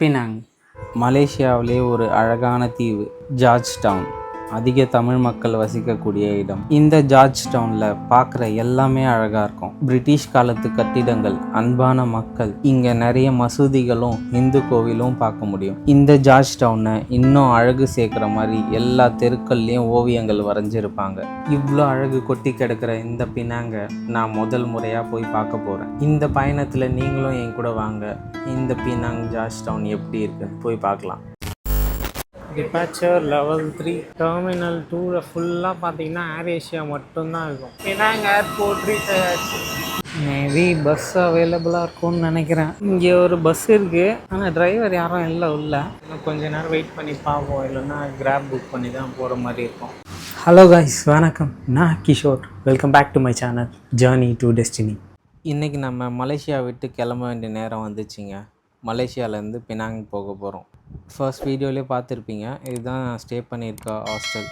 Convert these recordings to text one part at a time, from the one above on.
Penang மலேசியாவிலே ஒரு அழகான தீவு ஜார்ஜ் டவுன் அதிக தமிழ் மக்கள் வசிக்கக்கூடிய இடம். இந்த ஜார்ஜ் டவுனில் பார்க்குற எல்லாமே அழகாக இருக்கும். பிரிட்டிஷ் காலத்து கட்டிடங்கள் அன்பான மக்கள் இங்கே நிறைய மசூதிகளும் இந்து கோவிலும் பார்க்க முடியும். இந்த ஜார்ஜ் டவுனை இன்னும் அழகு சேர்க்குற மாதிரி எல்லா தெருக்கள்லேயும் ஓவியங்கள் வரைஞ்சிருப்பாங்க. இவ்வளோ அழகு கொட்டி கிடக்கிற இந்த பினாங்க நான் முதல் முறையாக போய் பார்க்க போகிறேன் இந்த பயணத்தில் நீங்களும் என் கூட வாங்க. இந்த பினாங் ஜார்ஜ் டவுன் எப்படி இருக்குன்னு போய் பார்க்கலாம். டிபாச்சர் லெவல் த்ரீ டெர்மினல் டூவில் ஃபுல்லாக பார்த்தீங்கன்னா ஏர் ஏஷியா மட்டும்தான் இருக்கும். பினாங் ஏர்போர்ட் ரீச் ஆகிடுச்சு மேபி பஸ் அவைலபிளாக இருக்கும்னு நினைக்கிறேன். இங்கே ஒரு பஸ் இருக்குது ஆனால் டிரைவர் யாரும் இல்லை உள்ள. இன்னும் கொஞ்ச நேரம் வெயிட் பண்ணி பார்ப்போம். இல்லைன்னா கிராப் புக் பண்ணி தான் போகிற மாதிரி இருக்கும். ஹலோ காய்ஸ் வணக்கம். நான் Kishore. Welcome back to my channel journey to destiny இன்றைக்கி நம்ம மலேசியா விட்டு கிளம்ப வேண்டிய நேரம் வந்துச்சுங்க. மலேசியாவிலேருந்து பினாங் போக போகிறோம் ஃபர்ஸ்ட் வீடியோலேயே பார்த்துருப்பீங்க. இதுதான் நான் ஸ்டே பண்ணியிருக்க ஹாஸ்டல்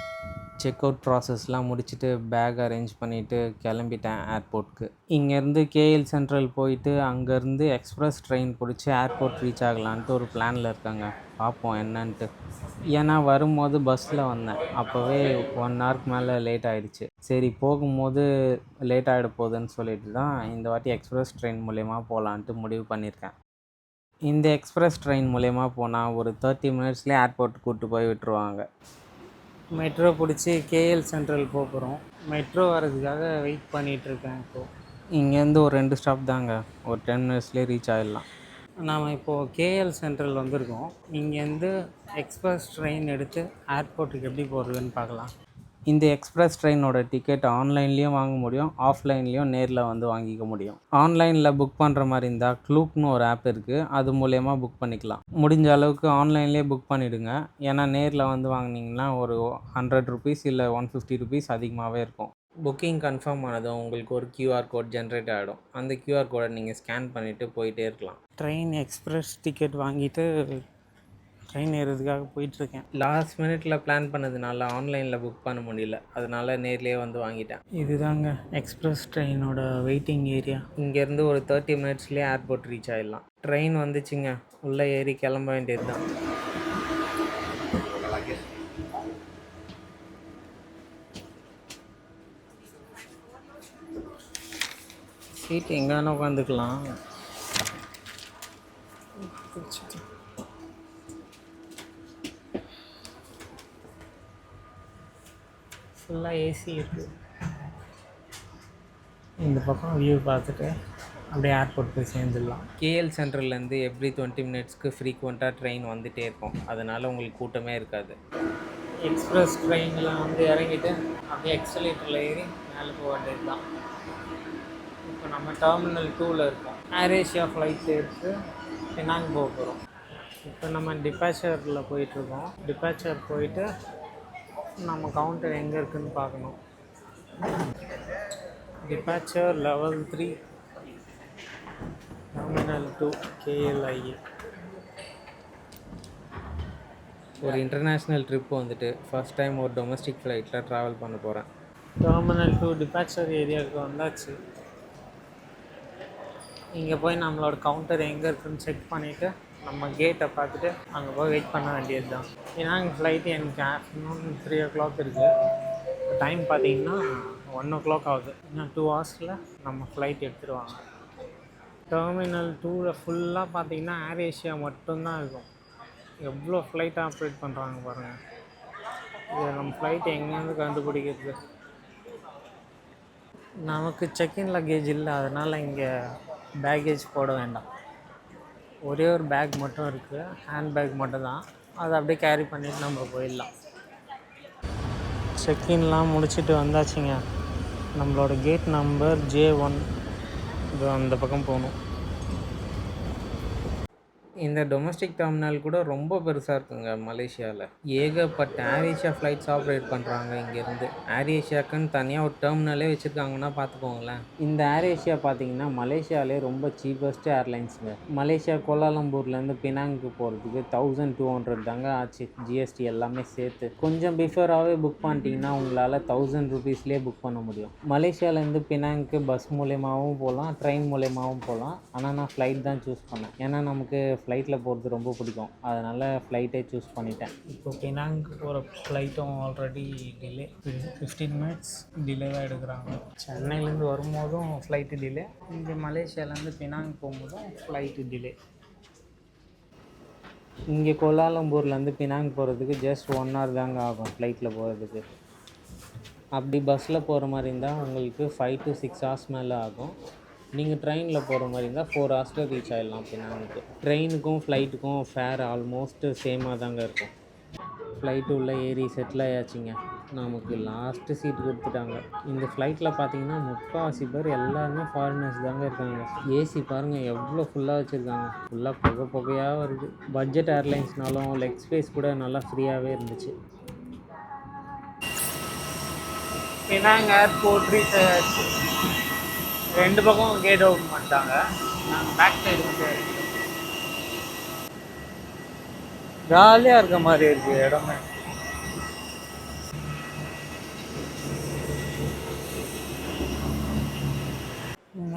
செக் அவுட் ப்ராசஸ்லாம் முடிச்சுட்டு பேக் அரேஞ்ச் பண்ணிவிட்டு கிளம்பிட்டேன் ஏர்போர்ட்க்கு இங்கேருந்து கேஎல் சென்ட்ரல் போயிட்டு அங்கேருந்து எக்ஸ்பிரஸ் ட்ரெயின் பிடிச்சி ஏர்போர்ட் ரீச் ஆகலான்ட்டு ஒரு பிளானில் இருக்காங்க. பார்ப்போம் என்னன்ட்டு. ஏன்னா வரும்போது பஸ்ஸில் வந்தேன். அப்போவே ஒன் ஹவருக்கு மேலே லேட் ஆகிடுச்சு சரி போகும்போது லேட் ஆகிட போகுதுன்னு சொல்லிட்டு தான் இந்த வாட்டி எக்ஸ்பிரஸ் ட்ரெயின் மூலயமா போகலான்ட்டு முடிவு பண்ணியிருக்கேன். இந்த எக்ஸ்பிரஸ் ட்ரெயின் மூலயமா போனால் ஒரு தேர்ட்டி மினிட்ஸ்லேயே ஏர்போர்ட் கூப்பிட்டு போய் விட்டுருவாங்க. மெட்ரோ பிடிச்சி கேஎல் சென்ட்ரல் போக போகிறோம் மெட்ரோ வர்றதுக்காக வெயிட் பண்ணிகிட்டு இருக்கேன் இப்போது இங்கேருந்து ஒரு ரெண்டு ஸ்டாப் தாங்க. ஒரு டென் மினிட்ஸ்லேயே ரீச் ஆகிடலாம் நாம் இப்போது கேஎல் சென்ட்ரல் வந்திருக்கோம். இங்கேருந்து எக்ஸ்பிரஸ் ட்ரெயின் எடுத்து ஏர்போர்ட்டுக்கு எப்படி போகிறதுன்னு பார்க்கலாம். இந்த எக்ஸ்பிரஸ் ட்ரெயினோட டிக்கெட் ஆன்லைன்லேயும் வாங்க முடியும் ஆஃப்லைன்லேயும் நேரில் வந்து வாங்கிக்க முடியும். ஆன்லைனில் புக் பண்ணுற மாதிரி இருந்தால் க்ளூக்னு ஒரு ஆப் இருக்குது அது மூலயமா புக் பண்ணிக்கலாம். முடிஞ்ச அளவுக்கு ஆன்லைன்லேயே புக் பண்ணிவிடுங்க ஏன்னா நேரில் வந்து வாங்கினீங்கன்னா ஒரு ஹண்ட்ரட் ருபீஸ் இல்லை ஒன் ஃபிஃப்டி ருபீஸ் அதிகமாகவே இருக்கும். புக்கிங் கன்ஃபார்ம் ஆனதும் உங்களுக்கு ஒரு கியூஆர் கோட் ஜென்ரேட் ஆகிடும் அந்த கியூஆர் கோடை நீங்கள் ஸ்கேன் பண்ணிவிட்டு போயிட்டே இருக்கலாம். ட்ரெயின் எக்ஸ்பிரஸ் டிக்கெட் வாங்கிட்டு ட்ரெயின் ஏறுறதுக்காக போயிட்டுருக்கேன். லாஸ்ட் மினிட்ல பிளான் பண்ணதுனால ஆன்லைனில் புக் பண்ண முடியல. அதனால நேர்லேயே வந்து வாங்கிட்டேன். இதுதாங்க எக்ஸ்பிரஸ் ட்ரெயினோட வெயிட்டிங் ஏரியா இங்கேருந்து ஒரு தேர்ட்டி மினிட்ஸ்லேயே ஏர்போர்ட் ரீச் ஆகிடலாம் ட்ரெயின் வந்துச்சுங்க. உள்ளே ஏறி கிளம்ப வேண்டியது தான் சீட் எங்கே வேணால் உட்காந்துக்கலாம் ஃபுல்லாக ஏசி இருக்குது இந்த பக்கம் வியூ பார்த்துட்டு அப்படியே ஏர்போர்ட் போய் சேர்ந்துடலாம். கேஎல் சென்டர்லேருந்து எவ்ரி டுவெண்ட்டி மினிட்ஸ்க்கு ஃப்ரீக்வெண்ட்டாக ட்ரெயின் வந்துகிட்டே இருக்கும். அதனால உங்களுக்கு கூட்டமே இருக்காது. எக்ஸ்பிரஸ் ட்ரெயினில் வந்து இறங்கிட்டு அப்படியே எக்ஸலேட்டரில் ஏறி மேலே போக வேண்டியது தான் இப்போ நம்ம டெர்மினல் டூவில் இருக்கோம். ஏர் ஏஷியா ஃப்ளைட் எடுத்து பினாங் போக போகிறோம் இப்போ நம்ம டிபாச்சரில் போயிட்டுருக்கோம் டிபாச்சர் போயிட்டு நம்ம கவுண்டர் எங்கே இருக்குன்னு பார்க்கணும். Departure level three terminal two KLIA ஒரு இன்டர்நேஷ்னல் ட்ரிப் வந்துட்டு ஃபர்ஸ்ட் டைம் ஒரு டொமஸ்டிக் ஃப்ளைட்டில் ட்ராவல் பண்ண போகிறேன் டெர்மினல் டூ டிபாச்சர் ஏரியாவுக்கு வந்தாச்சு. இங்கே போய் நம்மளோட கவுண்டர் எங்கே இருக்குன்னு செக் பண்ணிவிட்டு நம்ம கேட்டை பார்த்துட்டு அங்கே போய் வெயிட் பண்ண வேண்டியது தான் ஏன்னா எங்கள் ஃப்ளைட்டு எனக்கு ஆஃப்டர்நூன் த்ரீ ஓ கிளாக் இருக்குது டைம் பார்த்தீங்கன்னா ஒன் ஓ கிளாக் ஆகுது இன்னும் டூ ஹவர்ஸில் நம்ம ஃப்ளைட் எடுத்துருவாங்க. டெர்மினல் டூவில் ஃபுல்லாக பார்த்தீங்கன்னா ஏர் ஏஷியா மட்டும்தான் இருக்கும். எவ்வளோ ஃப்ளைட் ஆப்ரேட் பண்ணுறாங்க பாருங்கள் இது நம்ம ஃப்ளைட் எங்கேருந்து கண்டுபிடிக்கிறது? நமக்கு செக்இன் லக்கேஜ் இல்லை அதனால் இங்கே பேக்கேஜ் போட வேண்டாம். ஒரே ஒரு பேக் மட்டும் இருக்குது ஹேண்ட் பேக் மட்டும் தான் அதை அப்படியே கேரி பண்ணிட்டு நம்ம போயிடலாம். செக்இன்லாம் முடிச்சுட்டு வந்தாச்சுங்க. நம்மளோட கேட் நம்பர் ஜே ஒன் இது அந்த பக்கம் போகணும். இந்த டொமஸ்டிக் டெர்மினல் கூட ரொம்ப பெருசாக இருக்குங்க மலேசியாவில் ஏகப்பட்ட ஏர் ஏஷியா ஃப்ளைட்ஸ் ஆப்ரேட் பண்ணுறாங்க இங்கேருந்து. ஏர் ஏஷியாக்குன்னு தனியாக ஒரு டெர்மினலே வச்சுருக்காங்கன்னா பார்த்துக்கோங்களேன் இந்த ஏர் ஏஷியா பார்த்தீங்கன்னா மலேசியாவிலே ரொம்ப சீப்பஸ்ட் ஏர்லைன்ஸுங்க மலேசியா கோலாலம்பூர்லேருந்து பினாங்க்கு போகிறதுக்கு தௌசண்ட் டூ ஹண்ட்ரட் தாங்க ஆச்சு. ஜிஎஸ்டி எல்லாமே சேர்த்து. கொஞ்சம் பிஃபோராகவே புக் பண்ணிட்டீங்கன்னா உங்களால் தௌசண்ட் ருபீஸ்லேயே புக் பண்ண முடியும். மலேசியாவிலேருந்து பினாங்க்கு பஸ் மூலயமாவும் போகலாம் ட்ரெயின் மூலயமாவும் போகலாம் ஆனால் நான் ஃப்ளைட் தான் சூஸ் பண்ணேன். ஏன்னா நமக்கு ஃப்ளைட்டில் போகிறது ரொம்ப பிடிக்கும். அதனால் ஃப்ளைட்டே சூஸ் பண்ணிட்டேன். இப்போ பினாங்கு போகிற ஃப்ளைட்டும் already delay fifteen minutes delay தான் எடுக்கிறாங்க. சென்னையிலேருந்து வரும்போதும் ஃப்ளைட்டு டிலே இங்கே மலேசியாலேருந்து பினாங் போகும்போதும் ஃப்ளைட்டு டிலே இங்கே கோலாலம்பூர்லேருந்து பினாங் போகிறதுக்கு ஜஸ்ட் ஒன் ஹவர் தாங்க ஆகும் ஃப்ளைட்டில் போகிறதுக்கு அப்படி பஸ்ஸில் போகிற மாதிரி இருந்தால் உங்களுக்கு ஃபைவ் டு சிக்ஸ் ஹவர்ஸ் மேலே ஆகும். நீங்கள் ட்ரெயினில் போகிற மாதிரி இருந்தால் ஃபோர் ஹவர்ஸில் ரீச் ஆகிடலாம் பினாங்குக்கு ட்ரெயினுக்கும் ஃப்ளைட்டுக்கும் ஃபேர் ஆல்மோஸ்ட்டு சேமாக தாங்க இருக்கும். ஃப்ளைட்டு உள்ளே ஏறி செட்டில் ஆயாச்சுங்க. நமக்கு லாஸ்ட்டு சீட் கொடுத்துட்டாங்க. இந்த ஃப்ளைட்டில் பார்த்தீங்கன்னா முக்கால்வாசி பேர் எல்லாருமே ஃபாரினர்ஸ் தாங்க இருக்காங்க. ஏசி பாருங்கள் எவ்வளோ ஃபுல்லாக வச்சுருக்காங்க. ஃபுல்லாக புகை புகையாக வருது. பட்ஜெட் ஏர்லைன்ஸ்னாலும் லெக் ஸ்பேஸ் கூட நல்லா ஃப்ரீயாகவே இருந்துச்சு. பினாங் ஏர்போர்ட் ரீச் ஆயாச்சு. ரெண்டு பக்கம் கேட் ஓப்பன் பண்ணிட்டாங்க. நாங்கள் பேக் சைடு வந்து ஜாலியாக இருக்க மாதிரி இருக்கு இடமே.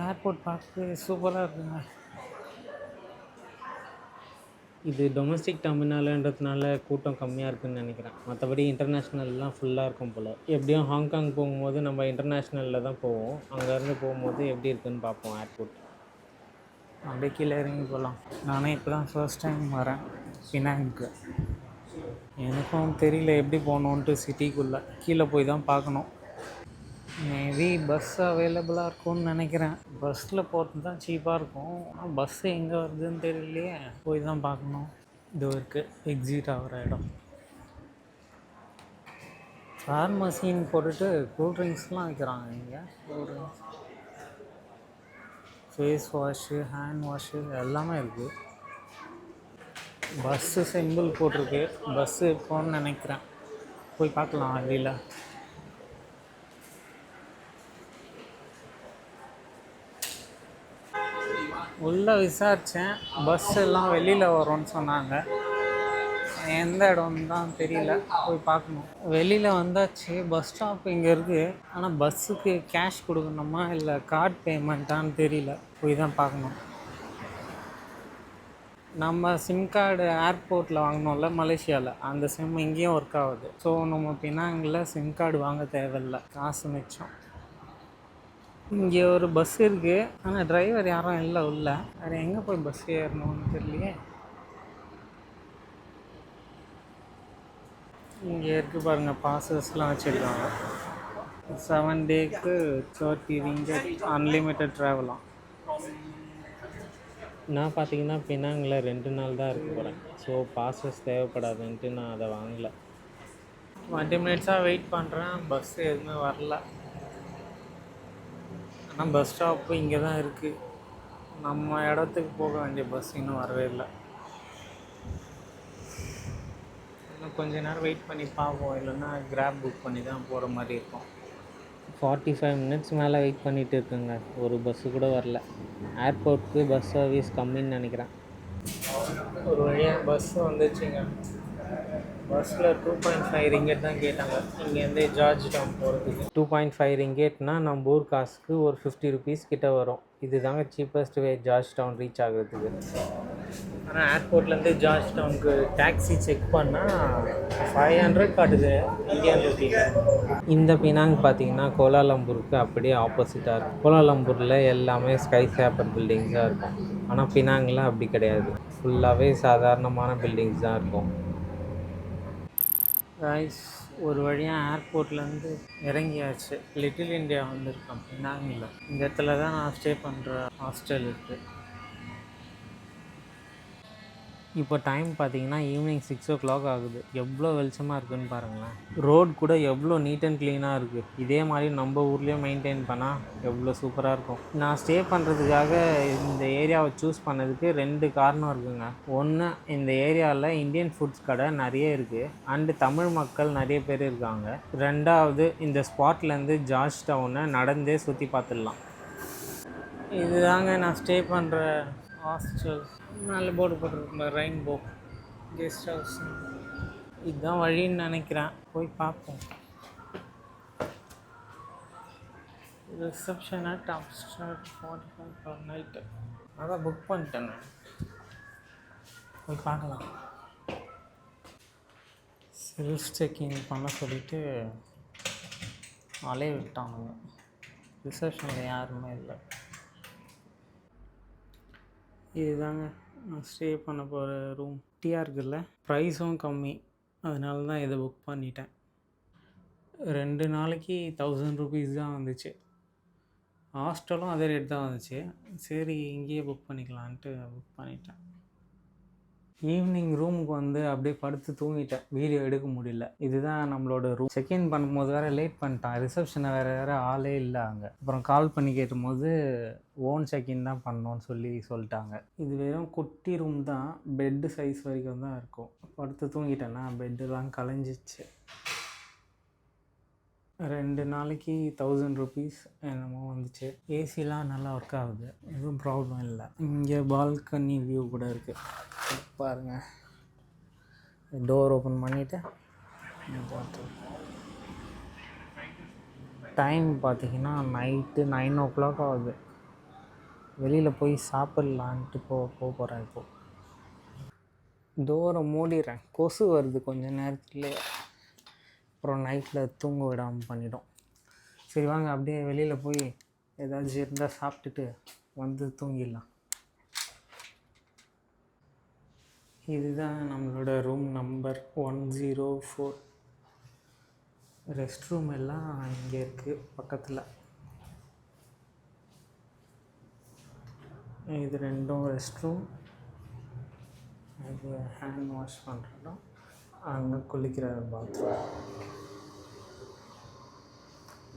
ஏர்போர்ட் பார்க்கு சூப்பராக இருக்குங்க. இது டொமஸ்டிக் டெர்மினல்ன்றதுனால கூட்டம் கம்மியாக இருக்குன்னு நினைக்கிறேன். மற்றபடி இன்டர்நேஷ்னல்லாம் ஃபுல்லாக இருக்கும் போல். எப்படியும் ஹாங்காங் போகும்போது நம்ம இன்டர்நேஷ்னலில் தான் போவோம். அங்கேருந்து போகும்போது எப்படி இருக்குதுன்னு பார்ப்போம் ஏர்போர்ட் அப்படியே கீழே இறங்கி போகலாம். நானே இப்போ தான் ஃபர்ஸ்ட் டைம் வரேன் பினாங்க்கு எனக்கும் தெரியல எப்படி போகணுன்ட்டு சிட்டிக்குள்ளே கீழே போய் தான் பார்க்கணும். மேபி பஸ் அவைலபிளாக இருக்கும்னு நினைக்கிறேன். பஸ்ஸில் போகிறது தான் சீப்பாக இருக்கும். ஆனால் பஸ்ஸு எங்கே வருதுன்னு தெரியலையே. போய் தான் பார்க்கணும். இது இருக்குது எக்ஸிட் ஆகிற இடம். ஃபார்மசின்னு போட்டுட்டு கூல் ட்ரிங்க்ஸ்லாம் வைக்கிறாங்க இங்கே. Cool drinks face wash hand wash எல்லாமே இருக்குது பஸ்ஸு சிம்பிள் போட்டிருக்கு. பஸ்ஸு போன்னு நினைக்கிறேன். போய் பார்க்கலாம் வெளியில் உள்ளே விசாரித்தேன். பஸ் எல்லாம் வெளியில் வரும்னு சொன்னாங்க. எந்த இடம் தான் தெரியல. போய் பார்க்கணும். வெளியில் வந்தாச்சு. பஸ் ஸ்டாப் இங்கே இருக்குது ஆனால் பஸ்ஸுக்கு கேஷ் கொடுக்கணுமா? இல்லை கார்டு பேமெண்ட்டான்னு தெரியல. போய் தான் பார்க்கணும். நம்ம சிம் கார்டு ஏர்போர்ட்டில் வாங்கினோம்ல மலேசியாவில் அந்த சிம் இங்கேயும் ஒர்க் ஆகுது. ஸோ நம்ம பினாங்கில் சிம் கார்டு வாங்க தேவையில்ல. காசு மிச்சம். இங்கே ஒரு பஸ் இருக்குது ஆனால் டிரைவர் யாரும் இல்லை உள்ள. வேறு எங்கே போய் பஸ் ஏறணும்னு தெரியலையே. இங்கே இருக்குது பாருங்கள் பாசஸ்லாம் வச்சுருக்காங்க. செவன் டேக்கு தேர்ட்டி ரிங்கட் அன்லிமிட்டட் ட்ராவலாம் நான் பார்த்தீங்கன்னா பினாங்கில் ரெண்டு நாள் தான் இருக்க போகிறேன் ஸோ பாசஸ் தேவைப்படாதுன்ட்டு நான் அதை வாங்கலை. டுவெண்ட்டி மினிட்ஸாக வெயிட் பண்ணுறேன் பஸ் எதுவுமே வரல. ஆனால் பஸ் ஸ்டாப்பு இங்கே தான் இருக்குது நம்ம இடத்துக்கு போக வேண்டிய பஸ் இன்னும் வரவே இல்லை. இன்னும் கொஞ்ச நேரம் வெயிட் பண்ணி பார்ப்போம். இல்லைன்னா கிராப் புக் பண்ணி தான் போகிற மாதிரி இருக்கும். ஃபார்ட்டி ஃபைவ் மினிட்ஸ் மேலே வெயிட் பண்ணிட்டு இருக்குங்க. ஒரு பஸ்ஸு கூட வரல. ஏர்போர்ட்டுக்கு பஸ் சர்வீஸ் கம்மின்னு நினைக்கிறேன். ஒரு வழியாக பஸ் வந்துச்சுங்க. பஸ்ஸில் டூ பாயிண்ட் ஃபைவ் ரிங்கெட் தான் கேட்டாங்க. இங்கேருந்து ஜார்ஜ் டவுன் போகிறதுக்கு டூ பாயிண்ட் ஃபைவ் ரிங்கேட்னா நம்ம ஊர் காசுக்கு ஒரு ஃபிஃப்டி ருபீஸ் கிட்ட வரும். இதுதாங்க cheapest way George Town reach ஆகுறதுக்கு. ஆனால் ஏர்போர்ட்லேருந்து ஜார்ஜ் டவுனுக்கு டாக்ஸி செக் பண்ணால் ஃபைவ் ஹண்ட்ரட் காட்டுது. இந்தியன் ருபீஸ் இந்த பினாங் பார்த்தீங்கன்னா கோலாலம்பூருக்கு அப்படியே ஆப்போசிட்டாக இருக்கும் கோலாலம்பூரில் எல்லாமே ஸ்கை சேப்பர் பில்டிங்ஸாக இருக்கும். ஆனால் பினாங்கில் அப்படி கிடையாது. ஃபுல்லாகவே சாதாரணமான பில்டிங்ஸ் தான் இருக்கும். ரைஸ் ஒரு வழியாக ஏர்போர்ட்லேருந்து இறங்கியாச்சு. லிட்டில் இந்தியா வந்திருக்கோம். பினாங்கில் இந்த இடத்துல தான் நான் ஸ்டே பண்ணுற ஹாஸ்டல் இருக்குது இப்போ டைம் பார்த்தீங்கன்னா ஈவினிங் சிக்ஸ் ஓ கிளாக் ஆகுது. எவ்வளோ வெளிச்சமாக இருக்குன்னு பாருங்களேன். ரோட் கூட எவ்வளோ நீட் அண்ட் க்ளீனாக இருக்குது இதே மாதிரி நம்ம ஊர்லேயும் மெயின்டைன் பண்ணால் எவ்வளோ சூப்பராக இருக்கும். நான் ஸ்டே பண்ணுறதுக்காக இந்த ஏரியாவை சூஸ் பண்ணதுக்கு ரெண்டு காரணம் இருக்குங்க. ஒன்று இந்த ஏரியாவில் இந்தியன் ஃபுட்ஸ் கடை நிறைய இருக்குது அண்டு தமிழ் மக்கள் நிறைய பேர் இருக்காங்க. ரெண்டாவது இந்த ஸ்பாட்லேருந்து ஜார்ஜ் டவுனை நடந்தே சுற்றி பார்த்துடலாம். இதுதாங்க நான் ஸ்டே பண்ணுற ஹாஸ்டல் நல்ல போர்டு போட்டிருக்கோம் ரெயின்போ கெஸ்ட் ஹவுஸ் இதுதான் வழின்னு நினைக்கிறேன். போய் பார்ப்போம். Reception at start forty five per night அதான் புக் பண்ணிட்டேன் நான். போய் பார்க்கலாம். செல்ஃப் செக்கிங் பண்ண சொல்லிட்டு அலைய விட்டானுங்க. ரிசப்ஷனில் யாருமே இல்லை. இதுதாங்க. நான் ஸ்டே பண்ண போகிற ரூம் குட்டியாக இருக்குல்ல? ப்ரைஸும் கம்மி. அதனால தான் இதை புக் பண்ணிட்டேன். ரெண்டு நாளைக்கு தௌசண்ட் ருபீஸ் தான் வந்துச்சு. ஹாஸ்டலும் அதே ரேட் தான் வந்துச்சு. சரி இங்கேயே புக் பண்ணிக்கலான்ட்டு புக் பண்ணிட்டேன். ஈவினிங் ரூமுக்கு வந்து அப்படியே படுத்து தூங்கிட்டேன். வீடியோ எடுக்க முடியல. இதுதான் நம்மளோட ரூம் செக்இன் பண்ணும்போது வேறு லேட் பண்ணிட்டான். ரிசப்ஷனை வேறு வேறு ஆளே இல்லை அங்கே. அப்புறம் கால் பண்ணி கேட்டும்போது ஓன் செக்இன் தான் பண்ணோன்னு சொல்லி சொல்லிட்டாங்க. இது வெறும் குட்டி ரூம் தான். பெட்டு சைஸ் வரைக்கும் தான் இருக்கும். படுத்து தூங்கிட்டேன்னா பெட்டுலாம் கலைஞ்சிச்சு ரெண்டு நாளைக்கு தௌசண்ட் ருபீஸ் என்னமோ வந்துச்சு. ஏசிலாம் நல்லா ஒர்க் ஆகுது. எதுவும் ப்ராப்ளம் இல்லை. இங்கே பால்கனி வியூ கூட இருக்குது பாருங்கள் டோர் ஓப்பன் பண்ணிவிட்டு டைம் பார்த்தீங்கன்னா நைட்டு நைன் ஓ கிளாக் ஆகுது. வெளியில் போய் சாப்பிட்லான்ட்டு போ போக போகிறேன் இப்போது டோரை மூடிடுறேன். கொசு வருது கொஞ்சம் நேரத்துலேயே அப்புறம் நைட்டில் தூங்க விடாமல் பண்ணிவிடும் சரி வாங்க அப்படியே வெளியில் போய் ஏதாச்சும் இருந்தால் சாப்பிட்டுட்டு வந்து தூங்கிடலாம். இதுதான் நம்மளோட room number one zero four rest room எல்லாம் இங்கே இருக்குது பக்கத்தில். இது ரெண்டும் ரெஸ்ட் ரூம் இது ஹேண்ட் வாஷ் பண்ணுறோம் அங்கே குளிக்கிற பாத்ரூம்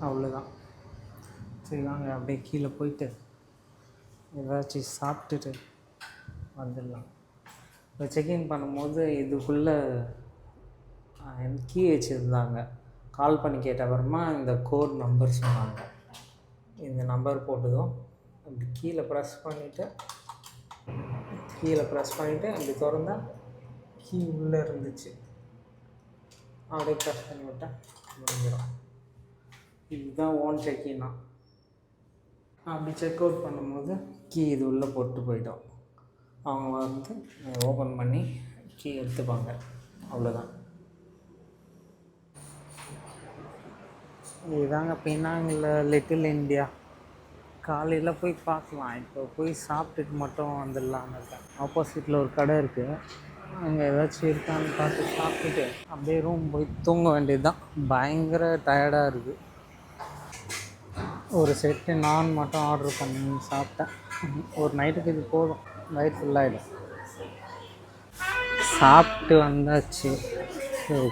அவ்வளோதான் சரி வாங்க அப்படியே கீழே போயிட்டு ஏதாச்சும் சாப்பிட்டுட்டு வந்துடலாம். இப்போ செக்இன் பண்ணும்போது இதுக்குள்ளே கீ வச்சுருந்தாங்க. கால் பண்ணி கேட்ட அப்புறமா இந்த கோட் நம்பர் சொன்னாங்க. இந்த நம்பர் போட்டதும் அப்படி கீழே ப்ரெஸ் பண்ணிவிட்டு கீழே ப்ரெஸ் பண்ணிவிட்டு அப்படி திறந்தால் கீ உள்ளே இருந்துச்சு. அப்படியே ப்ரெஸ் பண்ணி விட்டேன் முடிஞ்சிடும். இதுதான் ஓன் செக்கின்னா அப்படி செக் அவுட் பண்ணும்போது கீ இது உள்ளே போட்டு போயிட்டோம் அவங்க வந்து ஓப்பன் பண்ணி கீ எடுத்துப்பாங்க. அவ்வளோதான் இதுதாங்க பின்னாங்கில் லிட்டில் இந்தியா காலையில் போய் பார்க்கலாம். இப்போ போய் சாப்பிட்டுட்டு மட்டும் வந்துடலான்னு இருக்கேன். ஆப்போசிட்டில் ஒரு கடை இருக்குது அங்கே ஏதாச்சும் இருக்கான்னு பார்த்து சாப்பிட்டுட்டு அப்படியே ரூம் போய் தூங்க வேண்டியது தான் பயங்கர டயர்டாக இருக்குது ஒரு செட்டு நான் மட்டும் ஆர்டர் பண்ணி சாப்பிட்டேன். ஒரு நைட்டுக்கு இது போதும். நைட் ஃபுல்லாகிடும் சாப்பிட்டு வந்தாச்சு.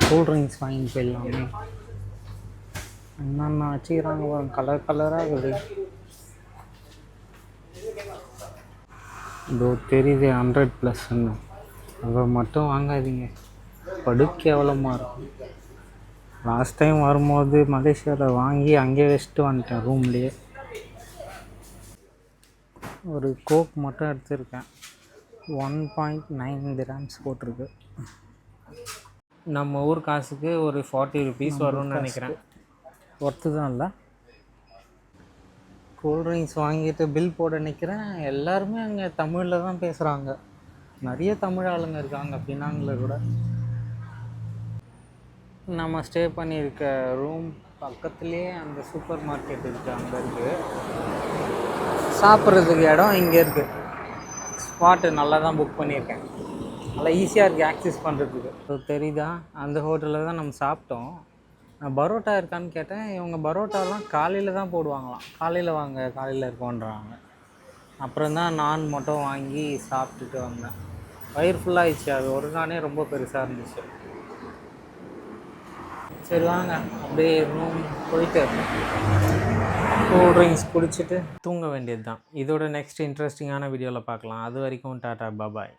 கூல் ட்ரிங்க்ஸ் வாங்கி போயிடலாமே. என்னென்ன வச்சுக்கிறாங்க பாருங்க. கலர் கலராக இருக்குது. இதோ தெரியுது ஹண்ட்ரட் ப்ளஸ்ன்னு அதை மட்டும் வாங்காதீங்க. படுக்க எவ்வளோமா இருக்கும். லாஸ்ட் டைம் வரும்போது மலேசியாவில் வாங்கி அங்கேயே வச்சுட்டு வந்துட்டேன் ரூம்லேயே ஒரு கோக் மட்டும் எடுத்திருக்கேன். ஒன் பாயிண்ட் நைன் கிராம்ஸ் போட்டிருக்கு. நம்ம ஊர் காசுக்கு ஒரு ஃபார்ட்டி ருபீஸ் வரும்னு நினைக்கிறேன். ஒர்த்து தான் இல்லை. கூல்ட்ரிங்க்ஸ் வாங்கிட்டு பில் போட நிற்கிறேன் எல்லாருமே அங்கே தமிழில் தான் பேசுகிறாங்க நிறைய தமிழ் ஆளுங்க இருக்காங்க பினாங்கில் கூட. நம்ம ஸ்டே பண்ணியிருக்க ரூம் பக்கத்துலேயே அந்த சூப்பர் மார்க்கெட் இருக்குது அங்கே இருக்குது சாப்பிட்றதுக்கு இடம் இங்கே இருக்குது ஸ்பாட்டு நல்லா தான் புக் பண்ணியிருக்கேன். நல்லா ஈஸியாக இருக்குது ஆக்சஸ் பண்ணுறதுக்கு தெரியுதா? அந்த ஹோட்டலில் தான் நம்ம சாப்பிட்டோம். நான் பரோட்டா இருக்கான்னு கேட்டேன். இவங்க பரோட்டாலாம் காலையில் தான் போடுவாங்களாம். காலையில் வாங்க காலையில் இருக்கோன்றாங்க. அப்புறம் தான் நான் மட்டும் வாங்கி சாப்பிட்டுட்டு வந்தேன். வயிறு ஃபுல்லாகிடுச்சு அது ஒரு நானே ரொம்ப பெருசாக இருந்துச்சு. சரி வாங்க. அப்படியே ரூம் போயிட்டு கூல் ட்ரிங்க்ஸ் குடிச்சிட்டு தூங்க வேண்டியது தான் இதோட நெக்ஸ்ட் இன்ட்ரெஸ்டிங்கான வீடியோவில் பார்க்கலாம். அது வரைக்கும் டாட்டா பாபாய்